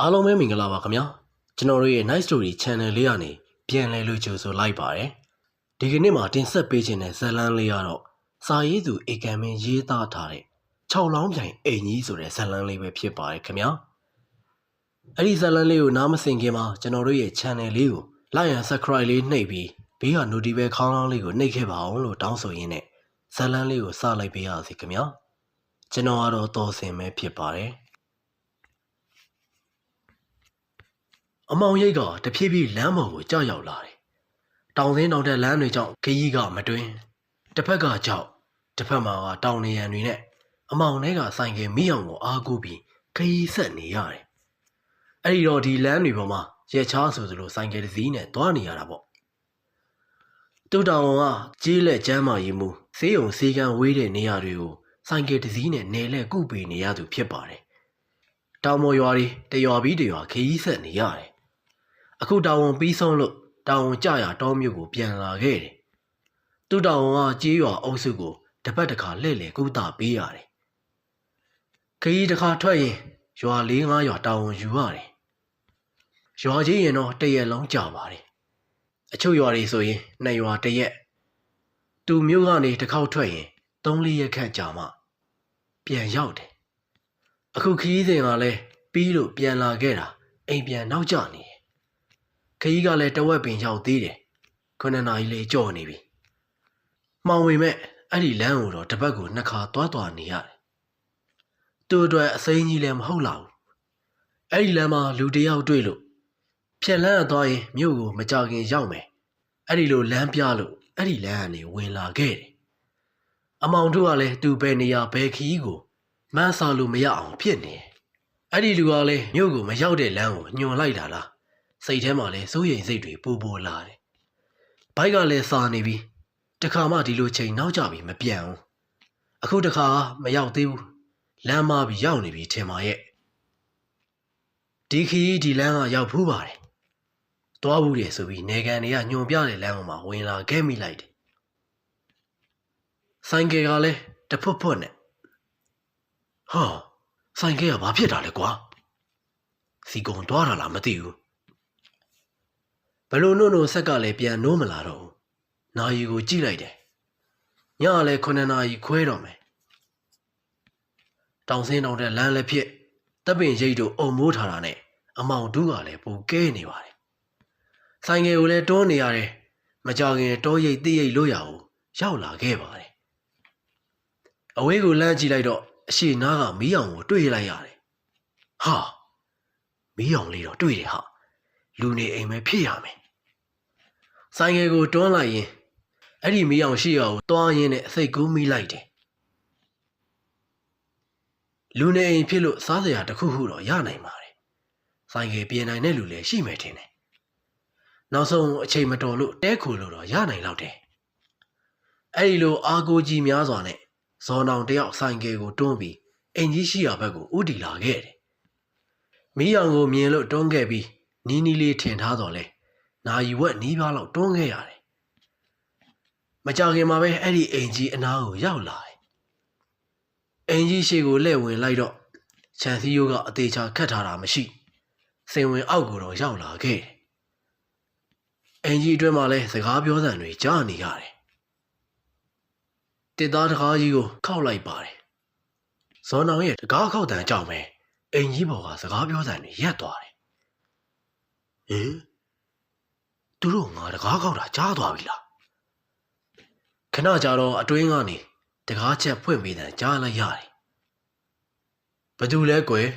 အားလုံးပဲမင်္ဂလာပါခင်ဗျာကျွန်တော်တို့ရဲ့ Night Story Channel လေးကနေပြန်လည်လို့ကြိုဆိုလိုက်ပါတယ်ဒီကနေ့မှာတင်ဆက်ပေးခြင်းတဲ့ဇာတ်လမ်းလေးကတော့စာရေးသူဧကံမင်းရေးသားထားတဲ့6လောင်းပြိုင်အိမ်ကြီးဆိုတဲ့ဇာတ်လမ်းလေးပဲဖြစ်ပါတယ်ခင်ဗျာအဲ့ဒီဇာတ်လမ်းလေးကိုနားမစင်ခင်မှာကျွန်တော်တို့ရဲ့ Channel လေးကို Like and Subscribe လေးနှိပ်ပြီးဘေးက Notification ခေါင်းလောင်းလေးကိုနှိပ်ခဲ့ပါအောင်လို့တောင်းဆိုရင်းနဲ့ဇာတ်လမ်းလေးကိုစလိုက်ပေးရစီခင်ဗျာကျွန်တော်ကတော့တော်စင်ပဲဖြစ်ပါတယ် အမောင်ရိတ်ကတဖြည်းဖြည်းလမ်းပေါ်ကိုကြောက်ရောက်လာတယ်။တောင်စင်းတောင်တက်လမ်းတွေကြောင့်ခရီးကမတွင်တစ်ဖက်ကကြောက်တစ်ဖက်မှာကတောင်နေရန်တွေနဲ့အမောင်ထဲကဆိုင်ကယ်မိအောင်ကိုအားကိုးပြီးခရီးဆက်နေရတယ်။အဲ့ဒီတော့ဒီလမ်းတွေပေါ်မှာရဲချားဆိုသလိုဆိုင်ကယ်တစ်စီးနဲ့သွားနေရတာပေါ့။တူတောင်ကကြီးလက်ကျမ်းမာရီမှုဆေးရုံဆေးကန်းဝေးတဲ့နေရာတွေကိုဆိုင်ကယ်တစ်စီးနဲ့နေလဲကုပေနေရသူဖြစ်ပါတယ်။တောင်မော်ရွာတွေတရွာပြီးတရွာခရီးဆက်နေရတယ်။ အခုတာဝန်ပြီးဆုံးလို့တာဝန်ကြရတောမြို့ကိုပြန်လာခဲ့တယ်။သူ့တာဝန်ကကြေးရွာအုပ်စုကိုတစ်ပတ်တစ်ခါလှည့်လည်ကုသပေးရတယ်။ခရီးတစ်ခါထွက်ရင်ရွာ၄၅ရွာတာဝန်ယူရတယ်။ရွာကြီးရင်တော့တစ်ရက်လုံးကြာပါတယ်။အချို့ရွာတွေဆိုရင်နှစ်ရွာတစ်ရက်သူမြို့ကနေတစ်ခေါက်ထွက်ရင်၃၄ရက်ခန့်ကြာမှပြန်ရောက်တယ်။အခုခရီးစဉ်ကလည်းပြီးလို့ပြန်လာခဲ့တာအိမ်ပြန်နောက်ကျနေတယ် ခကြီးကလည်းတဝက်ပင်ရောက်သေးတယ်ခုနှစ်နာရီလေးကြော်နေပြီမှောင်ဝင်မဲ့အဲ့ဒီလမ်းကိုတော့တစ်ပတ်ကိုနှစ်ခါသွားသွားနေရတယ်သူ့အတွက်အစိမ်းကြီးလည်းမဟုတ်လောက်ဘူးအဲ့ဒီလမ်းမှာလူတစ်ယောက်တွေ့လို့ဖြက်လန်းအသွားရင်မြို့ကိုမကြခင်ရောက်မယ်အဲ့ဒီလိုလမ်းပြလို့အဲ့ဒီလမ်းကနေဝင်လာခဲ့တယ်အမောင်တို့ကလည်းသူ့ဘယ်နေရာဘယ်ခကြီးကိုမန်းစားလို့မရအောင်ဖြစ်နေတယ်အဲ့ဒီလူကလည်းမြို့ကိုမရောက်တဲ့လမ်းကိုညွန်လိုက်တာလား စိတ်ထဲမှာလည်းစိုးရိမ်စိတ်တွေပူပူလာတယ်။ဘိုက်ကလည်းစာနေပြီ။တခါမှဒီလိုချိန်နောက်ကျပြီမပြန်ဘူး။အခုတခါမရောက်သေးဘူး။လမ်းမပြီးရောက်နေပြီထင်ပါရဲ့။ဒီခီးဒီလမ်းကရောက်ဖူးပါတယ်။တွားဘူးတယ်ဆိုပြီးနေကန်တွေကညွန်ပြတဲ့လမ်းပေါ်မှာဝင်လာခဲ့မိလိုက်တယ်။ဆိုင်ကယ်ကလည်းတဖွတ်ဖွတ်နဲ့ဟာဆိုင်ကယ်ကဘာဖြစ်တာလဲကွာ။စီကုံတွားတာလားမသိဘူး။ ဘလို့နို့နို့ဆက်ကလည်းပြန်နိုးမလာတော့ဘူး။နာယီကိုကြည့်လိုက်တယ်။ညကလည်း9နာရီခွဲတော့မယ်။တောင်စင်းတောင်တဲ့လမ်းလည်းဖြစ်တပ်ပင်ရိတ်တို့အုံမိုးထားတာနဲ့အမောင်တူးကလည်းပူကဲနေပါတယ်။ဆိုင်ငယ်ကိုလည်းတွန်းနေရတယ်။မကြခင်တောရိတ်တိရိတ်လို့ရအောင်ရောက်လာခဲ့ပါတယ်။အဝေးကိုလမ်းကြည့်လိုက်တော့အရှိနားကမီးအောင်ကိုတွေ့လိုက်ရတယ်။ဟာမီးအောင်လေးတော့တွေ့တယ်ဟာ။ လူနေအိမ်ပဲဖြစ်ရမယ်။ဆိုင်ငယ်ကိုတွန်းလိုက်ရင်အဲ့ဒီမီးအောင်ရှိရကိုတွားရင်းနဲ့အစိတ်ကူးမိလိုက်တယ်။လူနေအိမ်ဖြစ်လို့စားစရာတစ်ခုခုတော့ရနိုင်ပါတယ်။ဆိုင်ငယ်ပြင်နိုင်တဲ့လူလည်းရှိမယ်ထင်တယ်။နောက်ဆုံးအချိန်မတော်လို့တဲခိုလို့တော့ရနိုင်တော့တယ်။အဲ့ဒီလိုအာကိုကြီးများစွာနဲ့ဇော်နောင်တယောက်ဆိုင်ငယ်ကိုတွန်းပြီးအင်ကြီးရှိရာဘက်ကိုဥတီလာခဲ့တယ်။မီးအောင်ကိုမြင်လို့တွန်းခဲ့ပြီး နီးနီးလေးထင်ထားတော့လဲနာယီဝက်နီးပါးလောက်တွန်းခဲ့ရတယ်မကြခင်မှာပဲအဲ့ဒီအိမ်ကြီးအနားကိုရောက်လာတယ်အိမ်ကြီးရှေ့ကိုလှည့်ဝင်လိုက်တော့ချန်စီယိုကအသေးချာခတ်ထားတာမရှိစင်ဝင်အောက်ကိုတော့ရောက်လာခဲ့တယ်အိမ်ကြီးအတွင်းမှာလဲစကားပြောစံတွေကြားနေရတယ်တစ်သားတကားကြီးကိုခောက်လိုက်ပါတယ်ဇော်နောင်ရဲ့တကားခောက်တန်ကြောင့်ပဲအိမ်ကြီးပေါ်ကစကားပြောစံတွေရက်သွားတယ် ဟင်သူတို့ငါတကားခောက်တာကြားသွားပြီလားခဏကြာတော့အတွင်းကနေတကားချက်ဖွင့်ပေးတယ်ကြားလိုက်ရတယ်ဘသူလဲကွယ်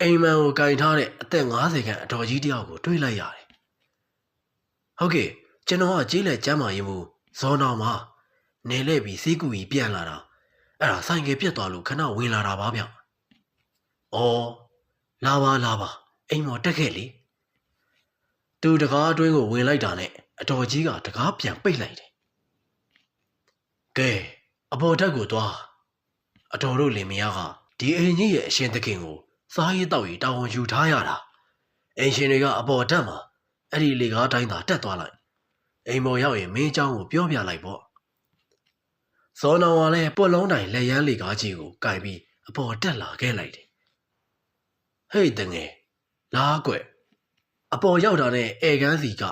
အိမ်မန်ကိုကင်ထားတဲ့အသက်50ခန့်အတော်ကြီးတယောက်ကိုတွေ့လိုက်ရတယ်ဟုတ်ကဲ့ကျွန်တော်ကကြေးလက်ကျမ်းမာရင်မူဇောနောင်မှာနေလဲပြီးစီးကူကြီးပြန်လာတာအဲ့ဒါဆိုင်ကပြက်သွားလို့ခဏဝင်လာတာပါဗျ။အော်လာပါလာပါ အိမ်မော်တက်ခဲ့လေသူတကားအတွင်းကိုဝင်လိုက်တာနဲ့အတော်ကြီးကတကားပြန်ပိတ်လိုက်တယ်ကဲအပေါ်တက်ကိုသွားအတော်တို့လင်မယားကဒီအိမ်ကြီးရဲ့အရှင်သခင်ကိုစားရေးတောက်ရေးတာဝန်ယူထားရတာအိမ်ရှင်တွေကအပေါ်တက်မှာအဲ့ဒီလေကားတိုင်းသာတက်သွားလိုက်အိမ်မော်ရောက်ရင်မင်းเจ้าကိုပြောပြလိုက်ပေါ့ဇော်နောင်ကလည်းပွက်လုံးတိုင်လက်ရန်လေကားကြီးကိုကင်ပြီးအပေါ်တက်လာခဲ့လိုက်တယ် ဟေးတငယ် လာကွယ်အပေါ်ရောက်တာနဲ့ဧကန်းစီက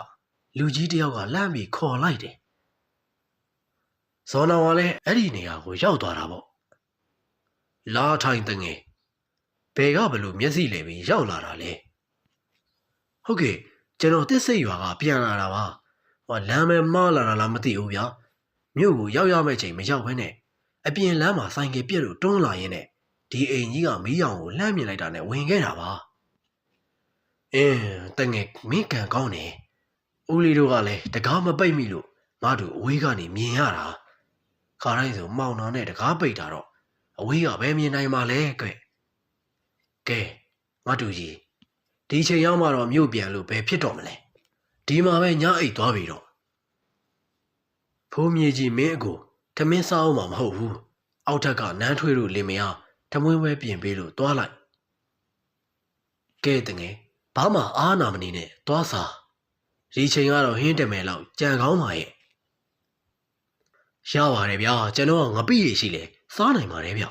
လူကြီးတယောက်ကလှမ်းပြီးခေါ်လိုက်တယ်ဇော်နောင်ကလည်းအဲ့ဒီနေရာကိုရောက်သွားတာပေါ့လာထိုင်တငယ်ဘယ်ကဘလို့မျက်စိလဲပြီးရောက်လာတာလဲဟုတ်ကဲ့ကျွန်တော်တစ်စိတ်ရွာကပြန်လာတာပါဟောလမ်းမဲမှားလာတာလားမသိဘူးဗျာမြို့ကိုရောက်ရမယ့်ချိန်မရောက်ဘဲနဲ့အပြင်လမ်းမှာဆိုင်ကပြက်လို့တွန်းလာရင်းနဲ့ဒီအိမ်ကြီးကမီးရောင်ကိုလှမ်းမြင်လိုက်တာနဲ့ဝင်ခဲ့တာပါ အင်းတငယ်မင်းကန်ကောင်းတယ်ဦးလေးတို့ကလည်းတကားမပိတ်မိလို့ငါတို့အဝေးကနေမြင်ရတာခါတိုင်းဆိုမောင်နာနဲ့တကားပိတ်တာတော့အဝေးကပဲမြင်နိုင်မှာလဲကွကဲငါတို့ကြီးဒီချိန်ရောက်မှတော့မြို့ပြန်လို့ဘယ်ဖြစ်တော့မလဲဒီမှာပဲညအိတ်သွားပြီတော့ဖိုးမြေကြီးမင်းအကိုထမင်းစားအောင်မှာမဟုတ်ဘူးအောက်ထက်ကနန်းထွေးတို့လင်မယားထမင်းပွဲပြင်ပေးလို့သွားလိုက်ကဲတငယ် ဘာမှအားနာမနေနဲ့သွားစားဒီချိန်ကတော့ဟင်းတမယ်လောက်ကြံကောင်းပါရဲ့ရပါတယ်ဗျာကျွန်တော်ကငပိရရှိလေစားနိုင်ပါတယ်ဗျ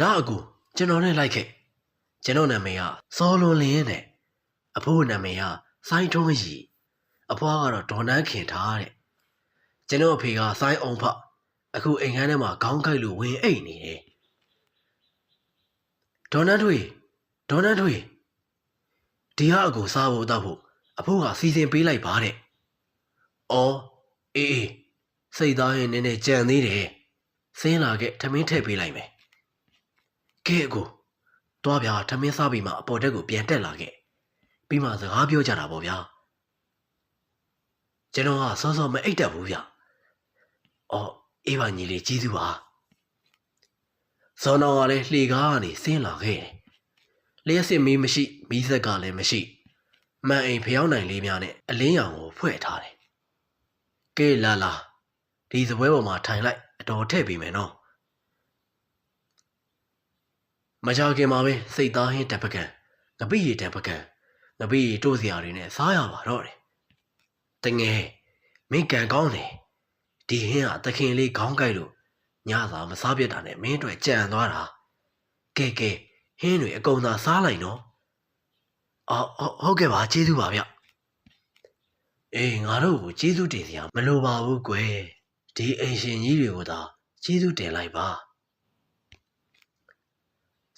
လာအကူကျွန်တော်နဲ့လိုက်ခဲ့ကျွန်တော်နာမည်ကစောလွန်လင်းနဲ့အဖိုးနာမည်ကစိုင်းထုံးရီအဖွားကတော့ဒေါ်နန်းခင်ထားတဲ့ကျွန်တော်အဖေကစိုင်းအောင်ဖအခုအိမ်ခန်းထဲမှာခေါင်းကိုက်လို့ဝင်အိတ်နေတယ်ဒေါ်နန်းထွေဒေါ်နန်းထွေ ဒီဟာအကူစားဖို့တောက်ဖို့အဖိုးကစီစဉ်ပေးလိုက်ပါတဲ့။အော်အေးအေးစိတ်သားရင်နည်းနည်းကြံသေးတယ်။စင်းလာခဲ့ထမင်းထည့်ပေးလိုက်မယ်။ကဲအကူတွားပြထမင်းစားပြီးမှအပေါ်တက်ကိုပြန်တက်လာခဲ့။ပြီးမှစကားပြောကြတာပေါ့ဗျာ။ကျွန်တော်ကစောစောမအိတ်တက်ဘူးဗျ။အော်အေးပါညီလေးကြီးစုပါ။ဇော်နောင်ကလည်းလှေကားကနေဆင်းလာခဲ့တယ်။ လျှက်စစ်မီးမရှိမီးဆက်ကလည်းမရှိ။မှန်အိမ်ဖျောင်းနိုင်လေးများနဲ့အလင်းရောင်ကိုဖွဲ့ထားတယ်။ကဲလာလာဒီစပွဲပေါ်မှာထိုင်လိုက်အတော်ထည့်ပေးမယ်နော်။မကြခင်မှာပဲစိတ်သားဟင်းတပကံငပိရီတပကံငပိရီတို့စရာတွေနဲ့စားရပါတော့တယ်။တငယ်မင်းကန်ကောင်းတယ်။ဒီဟင်းကသခင်လေးခေါင်းကိုက်လို့ညစာမစားပြတ်တာနဲ့မင်းတို့ကြံသွားတာ။ကဲကဲ ဟင်းတွေအကုန်သာစားလိုက်နော်။အော်ဟုတ်ကဲ့ပါကျေးဇူးပါဗျ။အေးငါတို့ကိုကျေးဇူးတင်စရာမလိုပါဘူးကွယ်။ဒီအိမ်ရှင်ကြီးတွေကိုသာကျေးဇူးတင်လိုက်ပါ။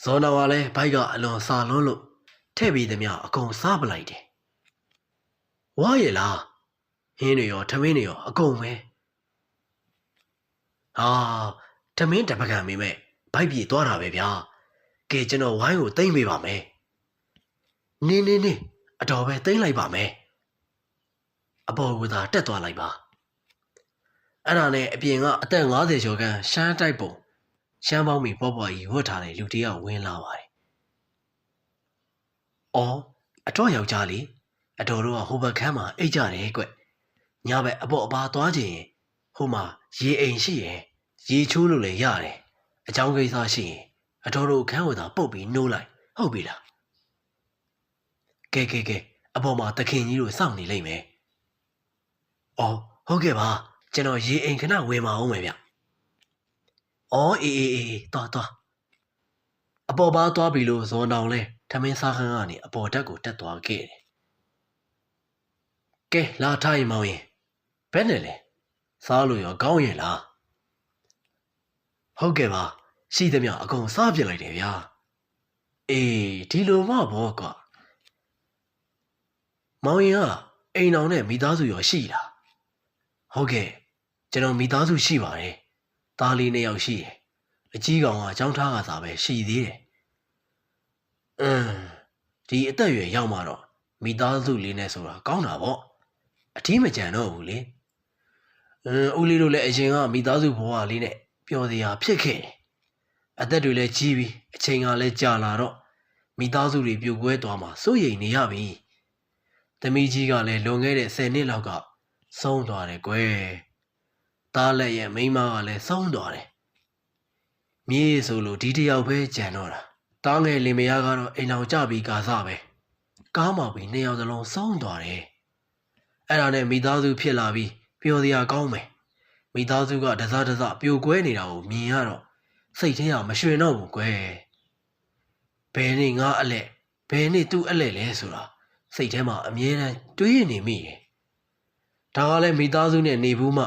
ဇော်နာကလည်းဘိုက်ကအလွန်စာလွန်းလို့ထဲ့ပြီးသမျှအကုန်စားပလိုက်တယ်။ဝါရဲ့လားဟင်းတွေရောထမင်းတွေရောအကုန်ပဲ။ဟာထမင်းတပကံမိမဲ့ဘိုက်ပြေသွားတာပဲဗျာ။ ကဲကျွန်တော်ဝိုင်းကိုတိမ့်ပေးပါမယ်။နင်းနင်းနင်းအတော်ပဲတိမ့်လိုက်ပါမယ်။အပေါ်ကသာတက်သွားလိုက်ပါ။အဲ့ဒါနဲ့အပြင်ကအသက်50ကျော်ခန့်ရှမ်းတိုက်ပုံရှမ်းပေါင်းမီပေါ့ပေါ့ကြီးဝတ်ထားတဲ့လူတစ်ယောက်ဝင်လာပါတယ်။အော်အတော်ယောက်ျားလေးအတော်တို့ကဟိုဘက်ခန်းမှာအိတ်ကြတယ်ကွ။ညဘက်အပေါ်အပါသွားခြင်းဟိုမှာရေအိမ်ရှိရင်ရေချိုးလို့လည်းရတယ်။အကြောင်းကိစ္စရှိရင် အတော်တို့ခန်းကိုသာပုတ်ပြီးနှိုးလိုက်ဟုတ်ပြီလား။ကဲကဲကဲအပေါ်မှာတခင်ကြီးတို့စောင့်နေလိမ့်မယ်။အော်ဟုတ်ကဲ့ပါကျွန်တော်ရေအိမ်ခဏဝယ်မအောင်မယ်ဗျ။အော်အေးအေးအေးသွားသွားအပေါ်ပါသွားပြီလို့ဇော်နောင်လဲထမင်းစားခန်းကနေအပေါ်တက်ကိုတက်သွားခဲ့တယ်။ကဲလာထားရင်မောင်ရင်ဘယ်နဲ့လဲစားလို့ရောကောင်းရဲ့လားဟုတ်ကဲ့ပါ ရှိသမျှအကုန်စားပြစ်လိုက်တယ်ဗျာအေးဒီလိုမှဘောကွာမောင်ရင်ကအိမ်အောင်နဲ့မိသားစုရောရှိလားဟုတ်ကဲ့ကျွန်တော်မိသားစုရှိပါတယ်သားလေးနှစ်ယောက်ရှိတယ်အကြီးကောင်ကအကြောင်းထားကစားပဲရှိသေးတယ်အင်းဒီအသက်အရွယ်ရောက်မှတော့မိသားစုလေးနဲ့ဆိုတာကောင်းတာပေါ့အထီးမကြံတော့ဘူးလေအင်းဦးလေးတို့လည်းအရင်ကမိသားစုဘဝလေးနဲ့ပျော်စရာဖြစ်ခဲ့တယ် အသက်တွေလည်းကြီးပြီးအချိန်ကလည်းကြာလာတော့မိသားစုတွေပြိုကွဲသွားမှာစိုးရိမ်နေရပြီသမီးကြီးကလည်းလွန်ခဲ့တဲ့10နှစ်လောက်ကဆုံးသွားတယ်ကွယ်သားလက်ရဲ့မိန်းမကလည်းဆုံးသွားတယ်မြေးဆိုလို့ဒီတယောက်ပဲကြံတော့တာတားငယ်လင်မယားကတော့အိမ်အောင်ကြပြီးကာစားပဲကားမောင်ပြီးနှစ်ယောက်စလုံးဆုံးသွားတယ်အဲ့ဒါနဲ့မိသားစုဖြစ်လာပြီးပျော်စရာကောင်းမယ်မိသားစုကတစားတစားပြိုကွဲနေတာကိုမြင်ရတော့ စိတ်ထဲကမရွှင်တော့ဘူးကွယ်ဘယ်နေ့ငါအလဲဘယ်နေ့သူ့အလဲလဲဆိုတာစိတ်ထဲမှာအမြဲတမ်းတွေးနေမိတယ်ဒါကလည်းမိသားစုနဲ့နေဘူးမှ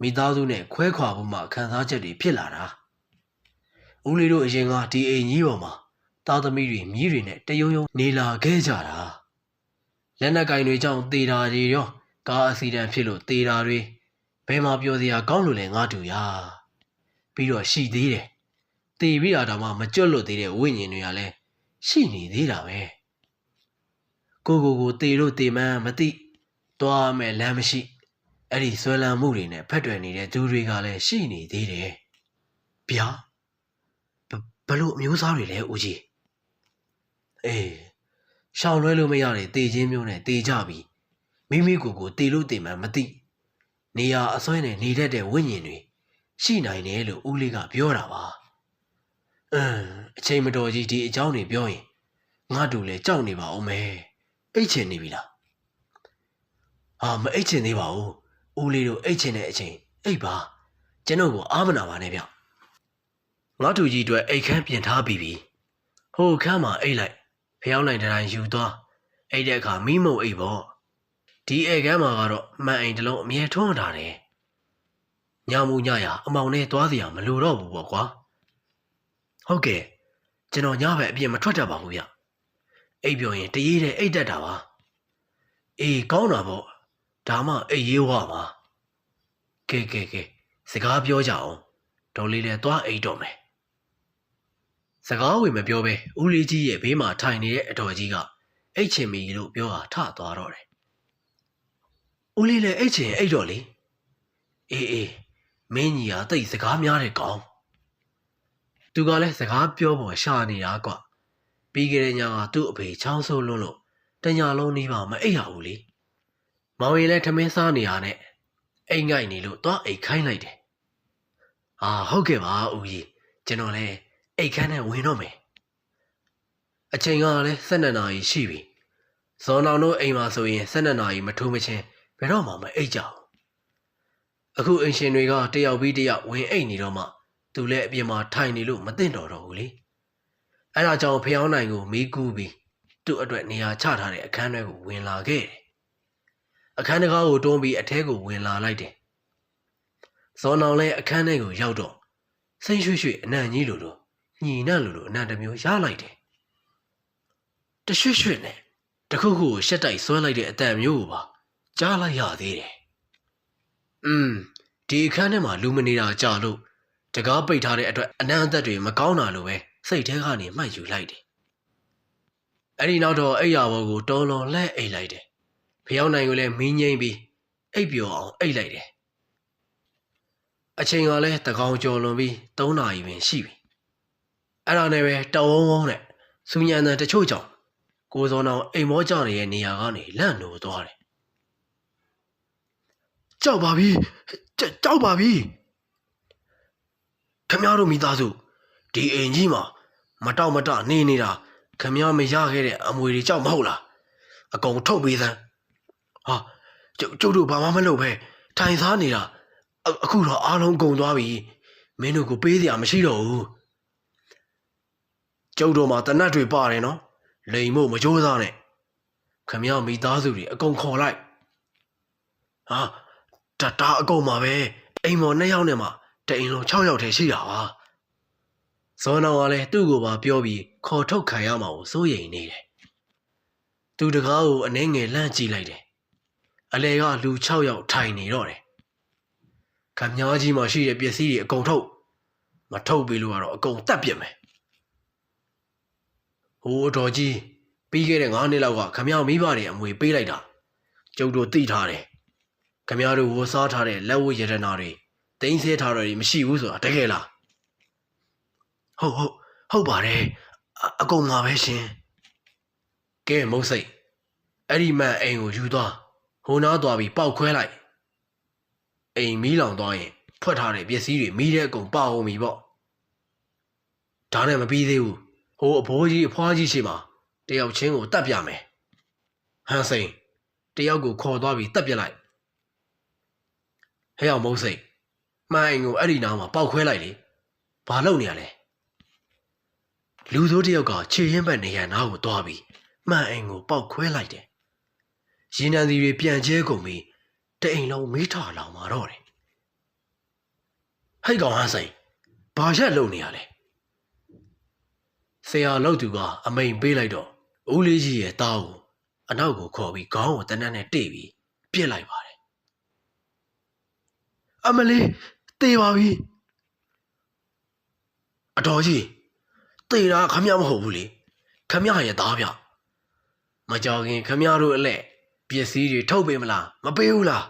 မိသားစုနဲ့ခွဲခွာဘူးမှခံစားချက်တွေဖြစ်လာတာဦးလေးတို့အရင်ကဒီအိမ်ကြီးပေါ်မှာသားသမီးတွေမြည်တွေနဲ့တယုံယုံနေလာခဲ့ကြတာလက်နက်ကင်တွေကြောင့်တေတာတွေရောကားအစီဒံဖြစ်လို့တေတာတွေဘယ်မှာပြောစရာကောင်းလို့လဲငါတူရပြီးတော့ရှိသေးတယ် တေပြီးတာတော့မှမကြွတ်လို့သေးတဲ့ဝိညာဉ်တွေကလည်းရှိနေသေးတာပဲကိုကိုကိုတေတို့တေမန်းမသိသွားမယ်လမ်းမရှိအဲ့ဒီဆွဲလန်းမှုတွေနဲ့ဖက်တွယ်နေတဲ့သူတွေကလည်းရှိနေသေးတယ်ဗျာဘဘလို့အမျိုးသားတွေလဲဦးကြီးအေးရှောင်လွဲလို့မရတဲ့တေချင်းမျိုးနဲ့တေကြပြီမိမိကိုယ်ကိုတေလို့တေမှန်းမသိနေရာအစွဲနဲ့နေတတ်တဲ့ဝိညာဉ်တွေရှိနိုင်တယ်လို့ဦးလေးကပြောတာပါ အင်းအချိန်မတော်ကြီးဒီအကြောင်းတွေပြောရင်ငါတို့လည်းကြောက်နေပါဦးမယ်အိတ်ချင်နေပြီလားဟာမအိတ်ချင်သေးပါဘူးဦးလေးတို့အိတ်ချင်တဲ့အချိန်အိတ်ပါကျွန်တော်ကိုအားမနာပါနဲ့ဗျငါတို့ကြီးအတွက်အိတ်ခမ်းပြင်ထားပြီးပြီဟိုခမ်းမှာအိတ်လိုက်ဖျောင်းနိုင်တိုင်းယူသွားအိတ်တဲ့အခါမိမုံအိတ်ပေါ့ဒီအိတ်ခမ်းမှာကတော့မှန်အိမ်တစ်လုံးအမြဲထွန်းထားတယ်ညမှုညရအမောင်နဲ့သွားစရာမလိုတော့ဘူးပေါ့ကွာ ဟုတ်ကဲ့ကျွန်တော်ညဘက်အပြင်မထွက်တတ်ပါဘူးဗျအိတ်ပြောရင်တရေတဲ့အိတ်တက်တာပါအေးကောင်းတာပေါ့ဒါမှအိတ်ရေးဝပါကဲကဲကဲစကားပြောကြအောင်ဒေါ်လေးလည်းသွားအိတ်တော့မယ်စကားဝင်မပြောဘဲဦးလေးကြီးရဲ့ဘေးမှာထိုင်နေတဲ့အတော်ကြီးကအိတ်ချင်မီလို့ပြောတာထသွားတော့တယ်ဦးလေးလည်းအိတ်ချင်အိတ်တော့လေအေးအေးမင်းကြီးကတိတ်စကားများတယ်ကောင်း သူကလည်းစကားပြောပေါ်ရှာနေတာကွာပြီးခဲ့တဲ့ညကသူ့အဖေချောင်းဆိုးလွန်းလို့တညာလုံးနေပါမအိတ်ရဘူးလေမောင်ရင်လည်းထမင်းစားနေရနဲ့အိမ်ငိုက်နေလို့သွားအိတ်ခိုင်းလိုက်တယ်အာဟုတ်ကဲ့ပါဦးကြီးကျွန်တော်လည်းအိတ်ခမ်းနဲ့ဝင်တော့မယ်အချိန်ကလည်း12နာရီရှိပြီဇော်နောင်တို့အိမ်မှာဆိုရင်12နာရီမထိုးမချင်းဘယ်တော့မှမအိတ်ကြဘူးအခုအင်ရှင်တွေကတယောက်ပြီးတယောက်ဝင်အိတ်နေတော့မှ သူလည်းအပြင်မှာထိုင်နေလို့မသိတော့တော့ဘူးလေအဲ့ဒါကြောင့်ဖျောင်းနိုင်ကိုမီးကူးပြီးသူ့အတွက်နေရာချထားတဲ့အခန်းထဲကိုဝင်လာခဲ့တယ်အခန်းတကားကိုတွန်းပြီးအထဲကိုဝင်လာလိုက်တယ်ဇော်နောင်လည်းအခန်းထဲကိုရောက်တော့စိတ်ရွှေ့ရွှေ့အနံ့ကြီးလိုလိုညီနှံ့လိုလိုအနံ့တစ်မျိုးရလိုက်တယ်တရွှေ့ရွှေ့နဲ့တခုခုကိုရှက်တိုက်ဆွဲလိုက်တဲ့အတန်မျိုးကိုပါကြားလိုက်ရသေးတယ်อืมဒီအခန်းထဲမှာလူမနေတာကြာလို့ တကားပိတ်ထားတဲ့အတွက်အနံ့အသက်တွေမကောင်းတာလိုပဲစိတ်ထဲကနေမှတ်ယူလိုက်တယ်အဲ့ဒီနောက်တော့အိယာဘောကိုတော်လွန်လှဲ့အိတ်လိုက်တယ်ဖျောင်းနိုင်ကိုလည်းမင်းငိမ့်ပြီးအိပ်ပျော်အောင်အိတ်လိုက်တယ်အချိန်ကလည်းတကောင်ကျော်လွန်ပြီး3နာရီပင်ရှိပြီအဲ့ဒါနဲ့ပဲတဝုံဝုံနဲ့စူညံတဲ့တချို့ကြောင့်ကိုစောနောင်အိမ်မောကြနေတဲ့နေရာကနေလန့်လို့သွားတယ်ကြောက်ပါပြီကြောက်ပါပြီ ခမရတို့မိသားစုဒီအိမ်ကြီးမှာမတောက်မတနေနေတာခမရမရခဲ့တဲ့အမွေတွေကြောက်မဟုတ်လားအကုန်ထုတ်ပေးစမ်းဟာကျုပ်ကျုပ်တို့ဘာမှမလုပ်ပဲထိုင်စားနေတာအခုတော့အားလုံးကုန်သွားပြီမင်းတို့ကိုပေးစရာမရှိတော့ဘူးကျုပ်တို့မှာတနတ်တွေပါတယ်နော်လိန်မို့မကြိုးစားနဲ့ခမရမိသားစုတွေအကုန်ခေါ်လိုက်ဟာတတာအကုန်မှာပဲအိမ်မော်နှစ်ယောက်နဲ့မှ တအိမ်လုံး6ယောက်တည်းရှိတာပါဇောနောင်ကလည်းသူ့ကိုပါပြောပြီးခေါ်ထုတ်ခံရမှာကိုစိုးရိမ်နေတယ်သူတကားကိုအနှဲငယ်လှမ်းကြည့်လိုက်တယ်အလဲကလူ6ယောက်ထိုင်နေတော့တယ်ခမညာကြီးမှာရှိတဲ့ပစ္စည်းတွေအကုန်ထုတ်မထုတ်ပြီလို့ကတော့အကုန်တတ်ပြစ်မယ်ဟိုအတော်ကြီးပြီးခဲ့တဲ့9နှစ်လောက်ကခမညာမိဘတွေအမွေပေးလိုက်တာကျုပ်တို့သိထားတယ်ခမညာတို့ဝစားထားတဲ့လက်ဝတ်ရတနာတွေ တင်းဆဲထားတာတွေမရှိဘူးဆိုတာတကယ်လားဟုတ်ဟုတ်ဟုတ်ပါတယ်အကုန်မှာပဲရှင်ကဲမုတ်စိတ်အဲ့ဒီမှန်အိမ်ကိုယူသွားဟိုနားသွားပြီးပောက်ခွဲလိုက်အိမ်မီးလောင်သွားရင်ဖွက်ထားတဲ့ပစ္စည်းတွေမီးတဲ့အကုန်ပါအောင်ပြီပေါ့ဒါနဲ့မပြီးသေးဘူးဟိုအဘိုးကြီးအဖွားကြီးရှိမှာတယောက်ချင်းကိုတတ်ပြမယ်ဟန်စိန်တယောက်ကိုခေါ်သွားပြီးတတ်ပြလိုက်ဟဲ့အောင်မုတ်စိတ် မှန်အိမ်ကိုအဲ့ဒီနားမှာပောက်ခွဲလိုက်လေဘာလုပ်နေရလဲလူဆိုးတစ်ယောက်ကခြေရင်ဘက်နေရနားကိုသွားပြီးမှန်အိမ်ကိုပောက်ခွဲလိုက်တယ်။ရင်နံစီတွေပြန်ကျဲကုန်ပြီးတအိမ်လုံးမိထလောင်มาတော့တယ်။ဟိုက်ကောင်ဟန်းဆိုင်ဘာရက်လုံနေရလဲ။ဆရာလောက်သူကအမိန်ပေးလိုက်တော့ဦးလေးကြီးရဲ့တားကိုအနောက်ကိုခေါ်ပြီးခေါင်းကိုတနက်နဲ့တိတ်ပြီးပြစ်လိုက်ပါတယ်။အမလေး တေးပါပြီ။အတော်ကြီးတေးတာခမရမဟုတ်ဘူးလေ။ခမရရဲ့သားဗျ။မကြောက်ခင်ခမရတို့အလက်ပစ္စည်းတွေထုတ်ပေးမလားမပေးဘူးလား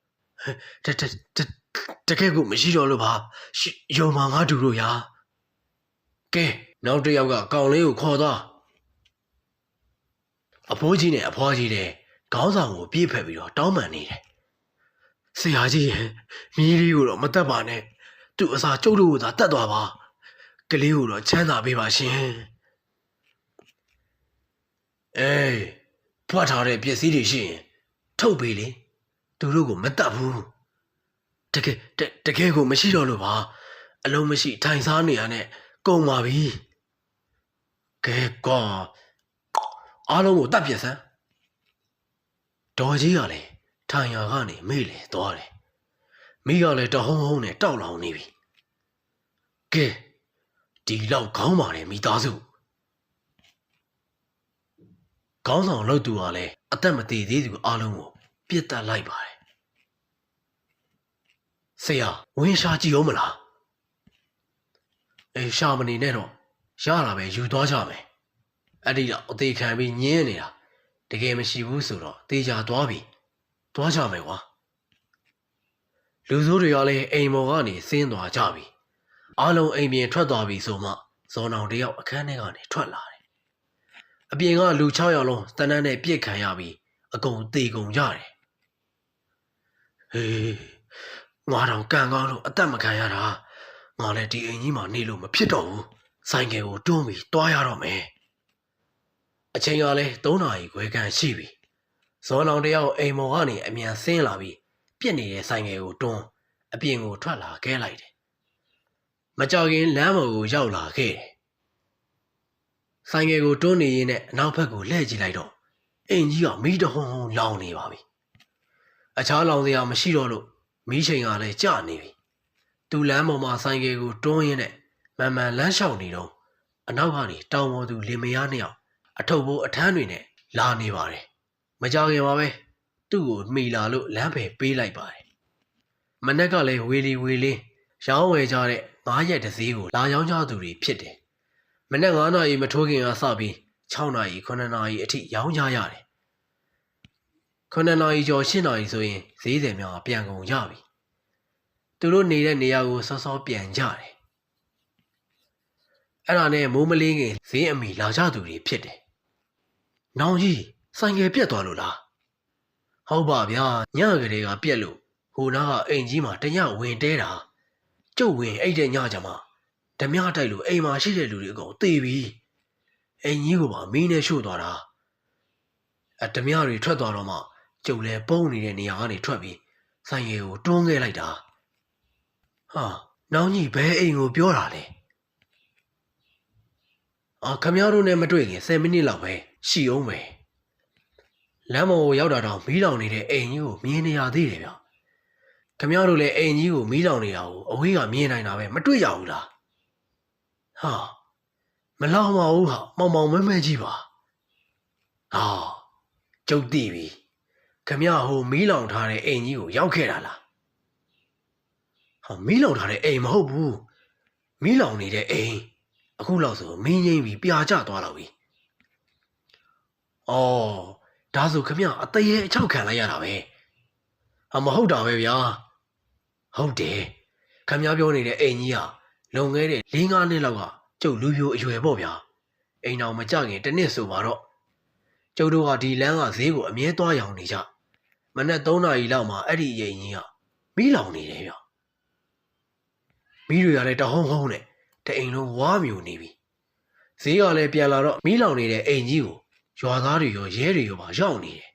။တတတတကယ်ကိုမရှိတော့လို့ပါရှယုံမငါတူတို့ရာ။ကဲနောက်တစ်ယောက်ကကောင်လေးကိုခေါ်သွား။အဖိုးကြီးနဲ့အဖွားကြီးတဲ့ခေါင်းဆောင်ကိုပြေးဖက်ပြီးတော့တောင်းပန်နေတယ်။ ဆရာကြီးရဲ့မီးလေးကိုတော့မတက်ပါနဲ့။သူ့အစာကျုပ်တို့ကိုသာတက်သွားပါ။ကလေးကိုတော့ချမ်းသာပေးပါရှင်။အေးဖွက်ထားတဲ့ပစ္စည်းတွေရှိရင်ထုတ်ပေးလေ။သူတို့ကိုမတက်ဘူး။တကယ်တတကယ်ကိုမရှိတော့လို့ပါ။အလုံးမရှိထိုင်စားနေရတဲ့ကုန်ပါပြီ။ကဲကွာအားလုံးကိုတတ်ပြစ်စမ်းဒေါ်ကြီးကလည်း ထိုင်ရာကနေမေ့လေသွားတယ်မိကလည်းတဟုံးဟုံးနဲ့တောက်လောင်နေပြီကဲဒီလောက်ခေါင်းပါတယ်မိသားစုခေါင်းဆောင်လှုပ်သူကလည်းအသက်မသေးသေးသူအားလုံးကိုပြစ်တက်လိုက်ပါတယ်ဆရာဝင်းရှာကြည့်အောင်မလားအေးရှာမနေနဲ့တော့ရတာပဲယူသွားကြမယ်အဲ့ဒီတော့အသေးခံပြီးညင်းနေတာတကယ်မရှိဘူးဆိုတော့တေချာသွားပြီ သွားကြမယ်ကွာလူဆိုးတွေကလည်းအိမ်ပေါ်ကနေဆင်းသွားကြပြီအားလုံးအိမ်ပြင်ထွက်သွားပြီဆိုမှဇော်နောင်တယောက်အခန်းထဲကနေထွက်လာတယ်အပြင်ကလူ6ယောက်လုံးတန်းတန်းနဲ့ပြစ်ခံရပြီးအကုန်သေကုန်ကြတယ်ဟေးငါတောင်ကန်ကောင်းလို့အသက်မခံရတာငါလည်းဒီအိမ်ကြီးမှာနေလို့မဖြစ်တော့ဘူးဆိုင်ကယ်ကိုတွန်းပြီးတွားရတော့မယ်အချိန်ကလည်း3နာရီခွဲခန့်ရှိပြီ ဇော်နောင်တယောက်အိမ်မော်ကနေအမြန်ဆင်းလာပြီးပြစ်နေတဲ့ဆိုင်ငယ်ကိုတွန်းအပြင်ကိုထွက်လာခဲ့လိုက်တယ်မကြောက်ခင်လမ်းပေါ်ကိုရောက်လာခဲ့တယ်ဆိုင်ငယ်ကိုတွန်းနေရင်းနဲ့အနောက်ဘက်ကိုလှည့်ကြည့်လိုက်တော့အိမ်ကြီးကမီးတဟုံဟုံလောင်နေပါပြီအခြားလောင်စရာမရှိတော့လို့မီးချိန်ကလည်းကျနေပြီသူလမ်းပေါ်မှာဆိုင်ငယ်ကိုတွန်းရင်းနဲ့မန်မှန်လမ်းလျှောက်နေတော့အနောက်ကနေတောင်ပေါ်သူလင်မယားနှစ်ယောက်အထုပ်ဘိုးအထမ်းတွေနဲ့လာနေပါတယ် မကြခင်ပါပဲသူ့ကိုမှီလာလို့လမ်းဖယ်ပေးလိုက်ပါတယ်မနက်ကလည်းဝေလီဝေလင်းရောင်းဝယ်ကြတဲ့ငားရက်တစ်စည်းကိုလာရောင်းကြသူတွေဖြစ်တယ်မနက်9နာရီမထိုးခင်ကစပြီး6နာရီ9နာရီအထိရောင်းကြရတယ်9နာရီကျော်10နာရီဆိုရင်ဈေးတယ်များပြန်ကုန်ကြပြီသူတို့နေတဲ့နေရာကိုစောစောပြန်ကြတယ်အဲ့ဒါနဲ့မိုးမလင်းခင်ဈေးအမိလာကြသူတွေဖြစ်တယ်။နောင်ကြီး ဆိုင်ကယ်ပြက်သွားလို့လား။ဟုတ်ပါဗျာညကလေးကပြက်လို့ဟိုနားကအိမ်ကြီးမှာတညဝင်တဲတာကျုပ်ဝင်အိတ်တဲ့ညကြမှာဓမြတိုက်လို့အိမ်မှာရှိတဲ့လူတွေအကုန်သေပြီ။အိမ်ကြီးကပါမီးနဲ့ရှို့သွားတာ။အဓမြတွေထွက်သွားတော့မှကျုပ်လည်းပုံနေတဲ့နေရာကနေထွက်ပြီးဆိုင်ကယ်ကိုတွန်းခဲ့လိုက်တာ။ဟာနောင်ကြီးဘဲအိမ်ကိုပြောတာလဲ။အာခမရတို့နဲ့မတွေ့ခင်10မိနစ်လောက်ပဲရှိအောင်ပဲ လမ်းမော်ကိုရောက်တာတော့မီးလောင်နေတဲ့အိမ်ကြီးကိုမြင်နေရသေးတယ်ဗျခမရတို့လည်းအိမ်ကြီးကိုမီးလောင်နေတာကိုအဝေးကမြင်နိုင်တာပဲမတွေ့ကြဘူးလားဟာမလောင်ပါဘူးဟာမောင်မောင်မဲမဲကြီးပါဟာကျုပ်သိပြီခမရဟိုမီးလောင်ထားတဲ့အိမ်ကြီးကိုရောက်ခဲ့တာလားဟာမီးလောင်ထားတဲ့အိမ်မဟုတ်ဘူးမီးလောင်နေတဲ့အိမ်အခုလောက်ဆိုမင်းငိမ့်ပြီးပြာကျသွားတော့ပြီ။အော် ဒါဆိုခမရအသေးရဲ့အချောက်ခံလိုက်ရတာပဲ။ဟာမဟုတ်တာပဲဗျာ။ဟုတ်တယ်။ခမရပြောနေတဲ့အိမ်ကြီးကလွန်ခဲ့တဲ့၄၅နှစ်လောက်ကကျုပ်လူပြိုအရွယ်ပေါ့ဗျာ။အိမ်တော်မကြခင်တစ်နှစ်ဆိုပါတော့ကျုပ်တို့ကဒီလမ်းကဈေးကိုအမြဲသွားရောင်နေကြ။မနက်3နာရီလောက်မှာအဲ့ဒီအိမ်ကြီးကမီးလောင်နေတယ်ဗျ။မီးတွေကလည်းတဟုံးဟုံးနဲ့တအိမ်လုံးဝါမျိုးနေပြီဈေးကလည်းပြန်လာတော့မီးလောင်နေတဲ့အိမ်ကြီးကို ရွာသားတွေရောရဲတွေရောပါရောက်နေတယ်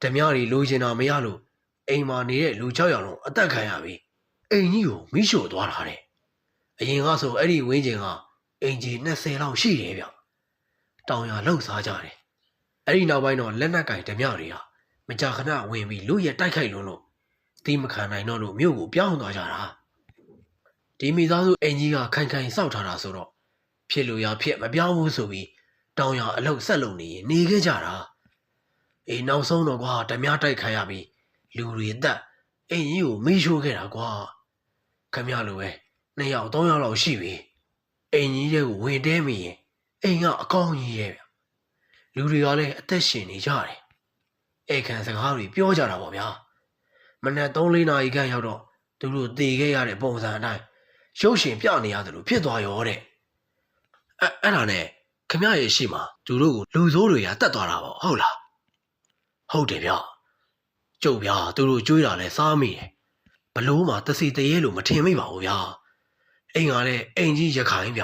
ဓမြတွေလိုချင်တာမရလို့အိမ်မှာနေတဲ့လူ6ယောက်လုံးအသက်ခံရပြီအိမ်ကြီးကိုမီးရှို့သွားတာတဲ့အရင်ကဆိုအဲ့ဒီဝင်းကျင်ကအင်ဂျီ20လောက်ရှိတယ်ဗျတောင်ရလှုပ်စားကြတယ်အဲ့ဒီနောက်ပိုင်းတော့လက်နက်ကင်ဓမြတွေဟာမကြာခဏဝင်ပြီးလူရက်တိုက်ခိုက်လွန်းလို့တီးမခံနိုင်တော့လို့မြို့ကိုပြောင်းသွားကြတာဒီမိသားစုအင်ကြီးကခိုင်ခိုင်စောက်ထားတာဆိုတော့ဖြစ်လို့ရဖြစ်မပြောင်းဘူးဆိုပြီး တောင်ရအလုတ်ဆက်လုံနေရင်နေခဲ့ကြတာအေးနောက်ဆုံးတော့ကွာဓမြတိုက်ခိုက်ရပြီးလူတွေတက်အင်ကြီးကိုမေးရှိုးခဲ့တာကွာခမရလိုပဲနှစ်ယောက်သုံးယောက်လောက်ရှိပြီအင်ကြီးတွေကိုဝင်တဲမိရင်အိမ်ကအကောင်းကြီးရဲ့ဗျလူတွေကလည်းအသက်ရှင်နေကြတယ်ဧကန်စကားတွေပြောကြတာပေါ့ဗျာမနက်3-4နာရီခန့်ရောက်တော့သူတို့တည်ခဲ့ရတဲ့ပုံစံအတိုင်းရုပ်ရှင်ပြနေရတယ်လို့ဖြစ်သွားရောတဲ့အဲအဲ့ဒါနဲ့ ခမရရဲ့ရှိမှာသူတို့ကိုလူဆိုးတွေကတတ်သွားတာပေါ့ဟုတ်လားဟုတ်တယ်ဗျကျုပ်ဗျာသူတို့ကြွေးတာလဲစားမိတယ်ဘလို့မှတစီတရေလို့မထင်မိပါဘူးဗျာအိမ်ကလည်းအိမ်ကြီးရခိုင်ဗျ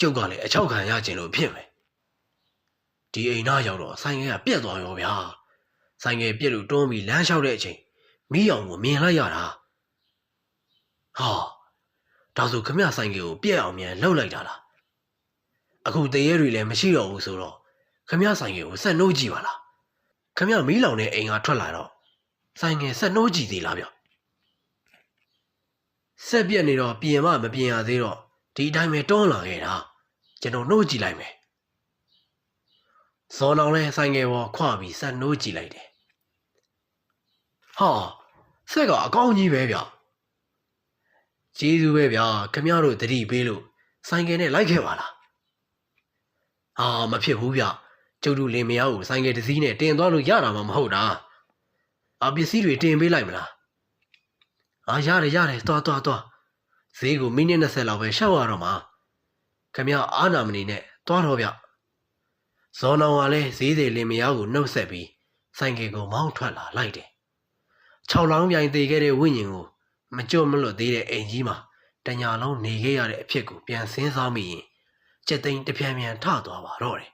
ကျုပ်ကလည်းအချောက်ခံရခြင်းလို့ဖြစ်မယ်ဒီအိမ်သားရောက်တော့ဆိုင်ငယ်ကပြက်သွားရောဗျာဆိုင်ငယ်ပြက်လို့တွန်းပြီးလမ်းလျှောက်တဲ့အချိန်မိအောင်ကိုမြင်လိုက်ရတာဟာဒါဆိုခမရဆိုင်ငယ်ကိုပြက်အောင်မြန်လှုပ်လိုက်တာလား အခုတရေတွေလည်းမရှိတော့ဘူးဆိုတော့ခမရဆိုင်ငယ်ကိုဆက်နှုတ်ကြည့်ပါလားခမရမီးလောင်တဲ့အိမ်ကထွက်လာတော့ဆိုင်ငယ်ဆက်နှိုးကြည့်သေးလားဗျဆက်ပြက်နေတော့ပြင်မမပြင်ရသေးတော့ဒီအတိုင်းပဲတွန်းလာခဲ့တာကျွန်တော်နှိုးကြည့်လိုက်မယ်ဇော်လောင်လဲဆိုင်ငယ်ပေါ်ခွပြီးဆက်နှိုးကြည့်လိုက်တယ်ဟာဆက်ကအကောင်းကြီးပဲဗျကျေးဇူးပဲဗျာခမရတို့တတိပေးလို့ဆိုင်ငယ်နဲ့လိုက်ခဲ့ပါလား အာမဖြစ်ဘူးဗျကျုပ်တို့လင်မယားကိုဆိုင်ငယ်တစ်စီးနဲ့တင်သွားလို့ရတာမှမဟုတ်တာအပစ္စည်းတွေတင်ပေးလိုက်မလားအာရတယ်ရတယ်သွားသွားသွားဈေးကိုမိနစ်20လောက်ပဲရှောက်ရတော့မှာခမရအာနာမဏီနဲ့သွားတော့ဗျဇော်နောင်ကလည်းဈေးတွေလင်မယားကိုနှုတ်ဆက်ပြီးဆိုင်ကယ်ကိုမောင်းထွက်လာလိုက်တယ်6လောင်းပြိုင်သေးခဲ့တဲ့ဝိညာဉ်ကိုမကြွမလွတ်သေးတဲ့အိမ်ကြီးမှာတညာလုံးနေခဲ့ရတဲ့အဖြစ်ကိုပြန်စင်းစားမိရင် စက်သိန်းတပြန်ပြန်ထသွားပါတော့တယ်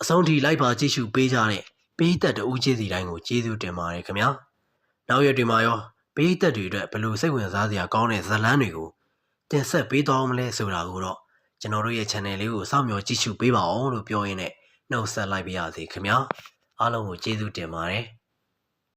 အဆုံးထိလိုက်ပါကြည့်ရှုပေးကြတဲ့ပေးသက်တူးချင်းစီတိုင်းကိုကျေးဇူးတင်ပါတယ်ခင်ဗျာနောက်ရက်တွေမှာရောပေးသက်တွေအတွက်ဘယ်လိုစိတ်ဝင်စားစရာကောင်းတဲ့ဇာတ်လမ်းတွေကိုတင်ဆက်ပေးသွားမလဲဆိုတာကိုတော့ကျွန်တော်တို့ရဲ့ channel လေးကိုစောင့်မျှော်ကြည့်ရှုပေးပါအောင်လို့ပြောရင်းနဲ့နှုတ်ဆက်လိုက်ပါရစေခင်ဗျာအားလုံးကိုကျေးဇူးတင်ပါတယ်